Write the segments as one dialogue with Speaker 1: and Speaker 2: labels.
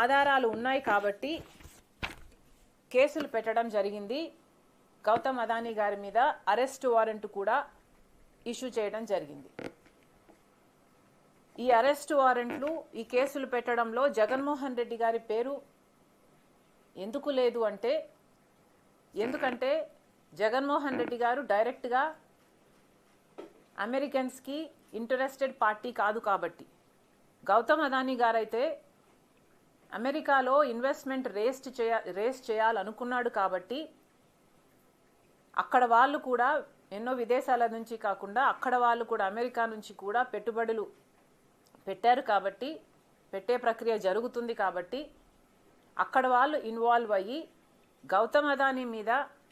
Speaker 1: ఆధారాలు ఉన్నాయి కాబట్టి కేసులు పెట్టడం జరిగింది. గౌతమ్ అదానీ గారి మీద అరెస్ట్ వారెంట్ కూడా ఇష్యూ చేయడం జరిగింది. ఈ అరెస్ట్ వారెంట్లు ఈ కేసులు పెట్టడంలో జగన్మోహన్ రెడ్డి గారి పేరు ఎందుకు లేదు అంటే ఎందుకంటే జగన్మోహన్ రెడ్డి గారు డైరెక్ట్గా అమెరికన్స్కి ఇంటరెస్టెడ్ పార్టీ కాదు కాబట్టి. గౌతమ్ అదానీ గారైతే అమెరికాలో ఇన్వెస్ట్మెంట్ రేస్ట్ చేయ రేస్ చేయాలనుకున్నాడు కాబట్టి అక్కడ వాళ్ళు కూడా ఎన్నో విదేశాల నుంచి కాకుండా అక్కడ వాళ్ళు కూడా అమెరికా నుంచి కూడా పెట్టుబడులు పెట్టారు కాబట్టి పెట్టే ప్రక్రియ జరుగుతుంది కాబట్టి అక్కడ వాళ్ళు ఇన్వాల్వ్ అయ్యి గౌతమ్ అదానీ మీద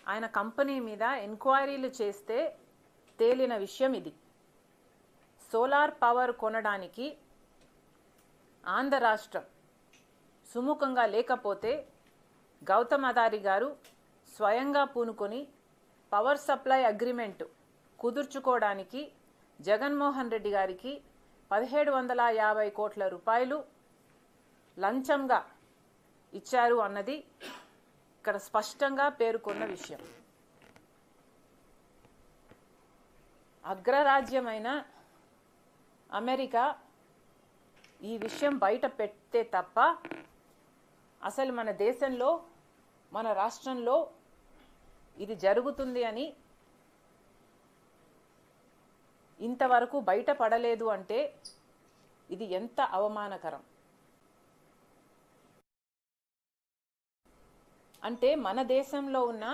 Speaker 1: ఆయన కంపెనీ మీద ఎంక్వైరీలు చేస్తే తేలిన విషయం ఇది. సోలార్ పవర్ కొనడానికి ఆంధ్ర రాష్ట్రం సుముఖంగా లేకపోతే గౌతమ్ అదారి గారు స్వయంగా పూనుకొని పవర్ సప్లై అగ్రిమెంట్ కుదుర్చుకోవడానికి జగన్మోహన్ రెడ్డి గారికి పదిహేడు వందల యాభై కోట్ల రూపాయలు లంచంగా ఇచ్చారు అన్నది ఇక్కడ స్పష్టంగా పేర్కొన్న విషయం. అగ్రరాజ్యమైన అమెరికా ఈ విషయం బయట పెడితే తప్ప అసలు మన దేశంలో మన రాష్ట్రంలో ఇది జరుగుతుంది అని ఇంతవరకు బయటపడలేదు అంటే ఇది ఎంత అవమానకరం. అంటే మన దేశంలో ఉన్న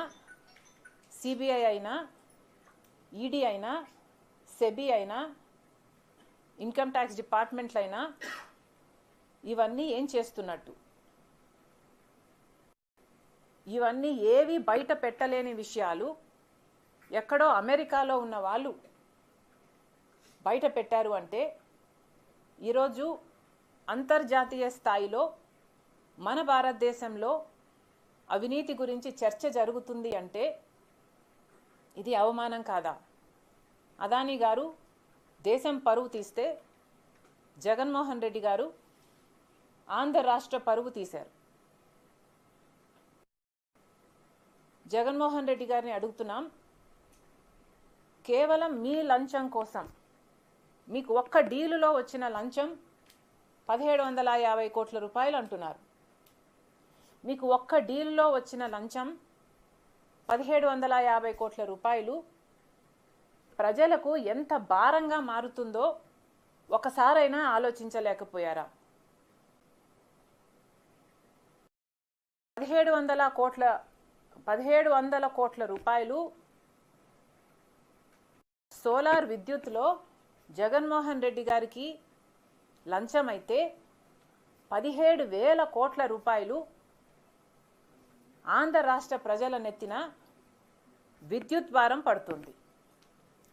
Speaker 1: సిబిఐ అయినా ఈడీ అయినా సెబీ అయినా ఇన్కమ్ ట్యాక్స్ డిపార్ట్మెంట్లైనా ఇవన్నీ ఏం చేస్తున్నట్టు? ఇవన్నీ ఏవి బయట పెట్టలేని విషయాలు. ఎక్కడో అమెరికాలో ఉన్న వాళ్ళు బయట పెట్టారు అంటే ఈరోజు అంతర్జాతీయ స్థాయిలో మన భారతదేశంలో అవినీతి గురించి చర్చ జరుగుతుంది అంటే ఇది అవమానం కాదా? అదానీ గారు దేశం పరువు తీస్తే జగన్మోహన్ రెడ్డి గారు ఆంధ్ర రాష్ట్ర పరువు తీశారు. జగన్మోహన్ రెడ్డి గారిని అడుగుతున్నాం కేవలం మీ లంచం కోసం మీకు ఒక్క డీలులో వచ్చిన లంచం పదిహేడు వందల యాభై కోట్ల రూపాయలు అంటున్నారు. మీకు ఒక్క డీలులో వచ్చిన లంచం పదిహేడు వందల యాభై కోట్ల రూపాయలు ప్రజలకు ఎంత భారంగా మారుతుందో ఒకసారైనా ఆలోచించలేకపోయారా? పదిహేడు వందల కోట్ల పదిహేడు వందల కోట్ల రూపాయలు సోలార్ విద్యుత్లో జగన్మోహన్ రెడ్డి గారికి లంచమైతే పదిహేడు వేల కోట్ల రూపాయలు ఆంధ్ర రాష్ట్ర ప్రజల నెత్తిన విద్యుత్ భారం పడుతుంది.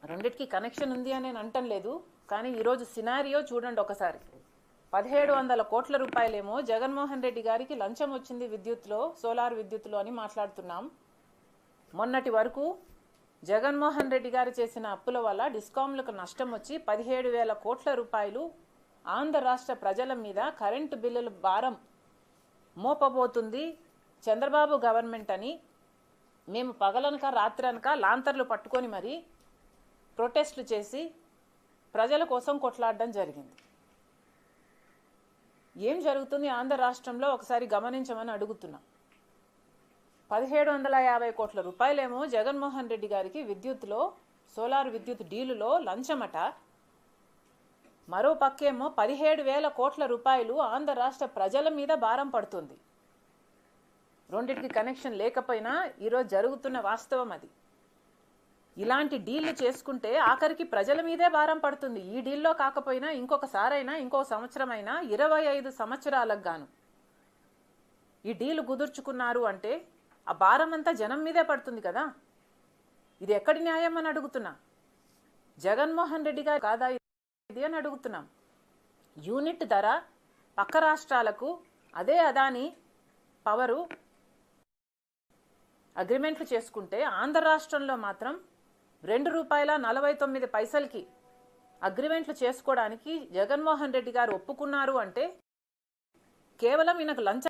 Speaker 1: రెండిటికి కనెక్షన్ ఉంది అని నేను అంటం లేదు కానీ ఈరోజు సినారియో చూడండి ఒకసారి. పదిహేడు వందల కోట్ల రూపాయలేమో జగన్మోహన్ రెడ్డి గారికి లంచం వచ్చింది విద్యుత్లో సోలార్ విద్యుత్లో అని మాట్లాడుతున్నాం. మొన్నటి వరకు జగన్మోహన్ రెడ్డి గారు చేసిన అప్పుల వల్ల డిస్కాంలకు నష్టం వచ్చి పదిహేడు వేల కోట్ల రూపాయలు ఆంధ్ర రాష్ట్ర ప్రజల మీద కరెంటు బిల్లుల భారం మోపబోతుంది చంద్రబాబు గవర్నమెంట్ అని. మేము పగలనక రాత్రనక లాంతర్లు పట్టుకొని మరి ప్రొటెస్టులు చేసి ప్రజల కోసం కొట్లాడడం జరిగింది. ఏం జరుగుతుంది ఆంధ్ర రాష్ట్రంలో ఒకసారి గమనించమని అడుగుతున్నా. పదిహేడు వందల యాభై కోట్ల రూపాయలేమో జగన్మోహన్ రెడ్డి గారికి విద్యుత్లో సోలార్ విద్యుత్ డీలులో లంచమట. మరో పక్కేమో పదిహేడు వేల కోట్ల రూపాయలు ఆంధ్ర రాష్ట్ర ప్రజల మీద భారం పడుతుంది. రెండింటికి కనెక్షన్ లేకపోయినా ఈరోజు జరుగుతున్న వాస్తవం అది. ఇలాంటి డీల్ చేసుకుంటే ఆఖరికి ప్రజల మీదే భారం పడుతుంది. ఈ డీల్లో కాకపోయినా ఇంకొకసారైనా ఇంకో సంవత్సరమైనా ఇరవై ఐదు సంవత్సరాలకు గాను ఈ డీలు కుదుర్చుకున్నారు అంటే ఆ భారం అంతా జనం మీదే పడుతుంది కదా? ఇది ఎక్కడి న్యాయం అని అడుగుతున్నా? జగన్మోహన్ రెడ్డిగా కాదా ఇది అని అడుగుతున్నాం. యూనిట్ ధర పక్క రాష్ట్రాలకు అదే అదాని పవరు అగ్రిమెంట్లు చేసుకుంటే ఆంధ్ర రాష్ట్రంలో మాత్రం రెండు రూపాయల నలభై తొమ్మిది పైసలకి అగ్రిమెంట్లు చేసుకోవడానికి జగన్మోహన్ రెడ్డి గారు ఒప్పుకున్నారు అంటే కేవలం ఈయనకు లంచం